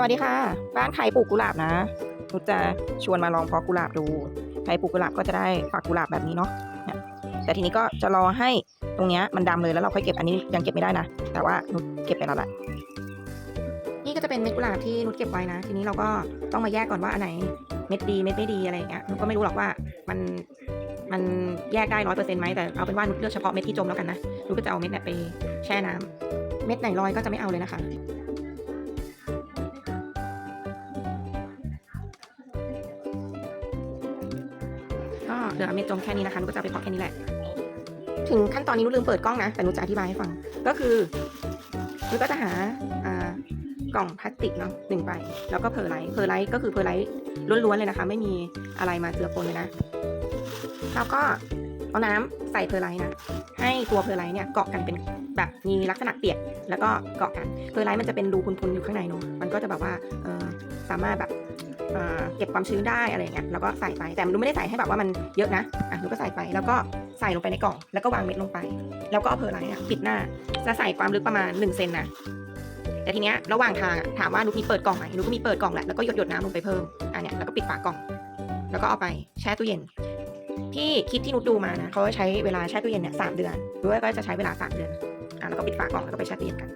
สวัสดีค่ะ บ้านใครปลูกกุหลาบนะนุชจะชวนมาลองเพาะกุหลาบดูใครปลูกกุหลาบก็จะได้ฝักกุหลาบแบบนี้เนาะแต่ทีนี้ก็จะรอให้ตรงเนี้ยมันดำเลยแล้วเราค่อยเก็บอันนี้ยังเก็บไม่ได้นะ แต่ว่านุชเก็บไปแล้วแหละนี่ก็จะเป็นเม็ดกุหลาบที่นุชเก็บไว้นะ ทีนี้เราก็ต้องมาแยกก่อนว่าอันไหนเม็ดดีเม็ดไม่ดีอะไรอย่างเงี้ยนุชก็ไม่รู้หรอกว่ามันมันแยกได้ร้อยเปอร์เซ็นต์ไหมแต่เอาเป็นว่านุชเลือกเฉพาะเม็ดที่จมแล้วกันนะนุชก็จะเอาเม็ดเนี่ยไปแช่น้ำเม็ดไหนลอยก็จะไม่เอาเลยนะคะ ก็เหลือเม็ดจมแค่นี้นะคะนุก็จะไปเพาะแค่นี้แหละ ถึงขั้นตอนนี้นุลืมเปิดกล้องนะ แต่นุจะอธิบายให้ฟัง ก็คือนุก็จะหาอ่ากล่องพลาสติกเนาะหนึ่งใบแล้วก็เพอร์ไลท์เพอร์ไลท์ก็คือเพอร์ไลท์ล้วนๆเลยนะคะ ไม่มีอะไรมาเจือปนเลยนะแล้วก็เอาน้ำใส่เพอร์ไลท์นะ ให้ตัวเพอร์ไลท์เนี่ยเกาะกันเป็นแบบมีลักษณะเปียก แล้วก็เกาะกันเพอร์ไลท์มันจะเป็นรูพุนๆอยู่ข้างในเนาะมันก็จะแบบว่าเออสามารถแบบ เก็บความชื้นได้อะไรเงี้ยแล้วก็ใส่ไปแต่มันไม่ได้ใส่ให้แบบว่ามันเยอะนะอะหนูก็ใส่ไปแล้วก็ใส่ลงไปในกล่อง แล้วก็วางเม็ดลงไป แล้วก็เอาเพอร์ไลท์อะปิดหน้าจะใส่ความลึกประมาณ1เซนนะแต่ทีเนี้ยระหว่างทางอะถามว่าหนูมีเปิดกล่องไหมหนูก็มีเปิดกล่องแหละแล้วก็หยดหยดน้ำลงไปเพิ่มอะเนี่ยแล้วก็ปิดฝากล่อง แล้วก็เอาไปแช่ตู้เย็น ที่คลิปที่นุชดูมานะเขาใช้เวลาแช่ตู้เย็นเนี่ยสามเดือนหรือว่าก็จะใช้เวลาสามเดือนอะแล้วก็ปิดฝากล่องแล้วก็ไปแช่ตู้เย็นกัน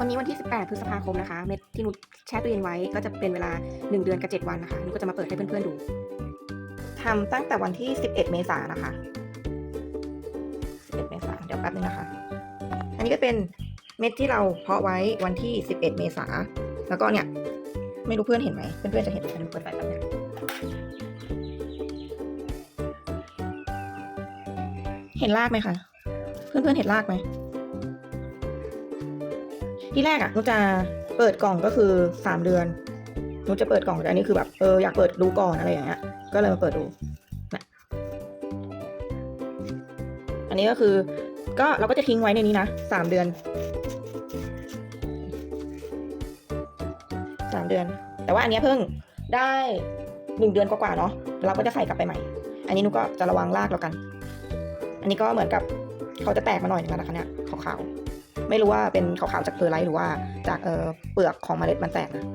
วันนี้วันที่ 18 พฤษภาคมนะคะ เม็ดที่นุชแช่ตู้เย็นไว้ก็จะเป็นเวลา 1 เดือนกับ 7 วันนะคะนุชก็จะมาเปิดให้เพื่อนๆดูทำตั้งแต่วันที่ 11 เมษายนนะคะ 11 เมษายนเดี๋ยวแป๊บนึงนะคะ อันนี้ก็เป็นเม็ดที่เราเพาะไว้วันที่ 11 เมษายนแล้วก็เนี่ย ไม่รู้เพื่อนเห็นไหมเพื่อนๆจะเห็นไหมนุชเปิดไฟแป๊บนึงเห็นรากไหมคะ เพื่อนๆเห็นรากไหม ที่แรกอะนุจะเปิดกล่องก็คือสามเดือนนุจะเปิดกล่องแต่อันนี้คือแบบเอออยากเปิดดูก่อนอะไรอย่างเงี้ย ก็เลยมาเปิดดูนะอันนี้ก็คือ ก็เราก็จะทิ้งไว้ในนี้นะสามเดือนสามเดือน แต่ว่าอันนี้เพิ่งได้หนึ่งเดือนกว่าๆเนาะเราก็จะใส่กลับไปใหม่ อันนี้นุก็จะระวังรากแล้วกัน อันนี้ก็เหมือนกับเขาจะแตกมาหน่อยนึงแล้วนะคะเนี่ยขาวๆ ไม่รู้ว่าเป็นขาวๆจากเพอร์ไลท์หรือว่าจากเออเปลือกของเมล็ดมันแตกนะ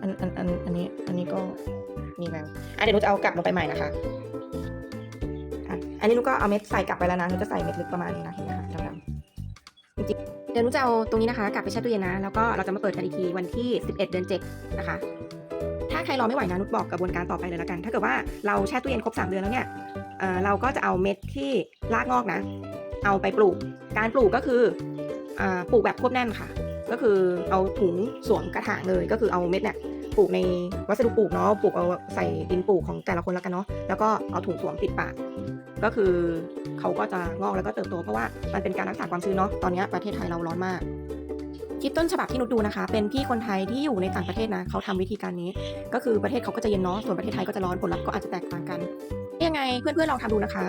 อันอันอันอันนี้อันนี้ก็มีแววอะเดี๋ยวนูจะเอากลับลงไปใหม่นะคะอะอันนี้นูก็เอาเม็ดใส่กลับไปแล้วนะนูจะใส่เม็ดลึกประมาณนี้นะเห็นไหมคะดำๆจริงๆเดี๋ยวนูจะเอาตรงนี้นะคะ กลับไปแช่ตู้เย็นนะ แล้วก็เราจะมาเปิดกันอีกทีวันที่ 11 เดือน 7 นะคะถ้าใครรอไม่ไหวนะนุชบอกกระบวนการต่อไปเลยแล้วกัน ถ้าเกิดว่าเราแช่ตู้เย็นครบ 3 เดือนแล้วเนี่ยเออเราก็จะเอาเม็ดที่รากงอกนะ เอาไปปลูก การปลูกก็คืออปลูกแบบควบแน่นค่ะ ก็คือเอาถุงสวมกระถางเลยก็คือเอาเม็ดเนี่ยปลูกในวัสดุปลูกเนาะปลูกเอาใส่ดินปลูกของแต่ละคนแล้วกันเนาะแล้วก็เอาถุงสวมปิดปากก็คือเขาก็จะงอกแล้วก็เติบโตเพราะว่ามันเป็นการรักษาความชื้นเนาะตอนนี้ประเทศไทยเราร้อนมากคลิปต้นฉบับที่นุชดูนะคะ เป็นพี่คนไทยที่อยู่ในต่างประเทศนะเขาทำวิธีการนี้ ก็คือประเทศเขาก็จะเย็นเนาะส่วนประเทศไทยก็จะร้อนผลลัพธ์ก็อาจจะแตกต่างกันยังไงเพื่อนๆลองทำดูนะคะ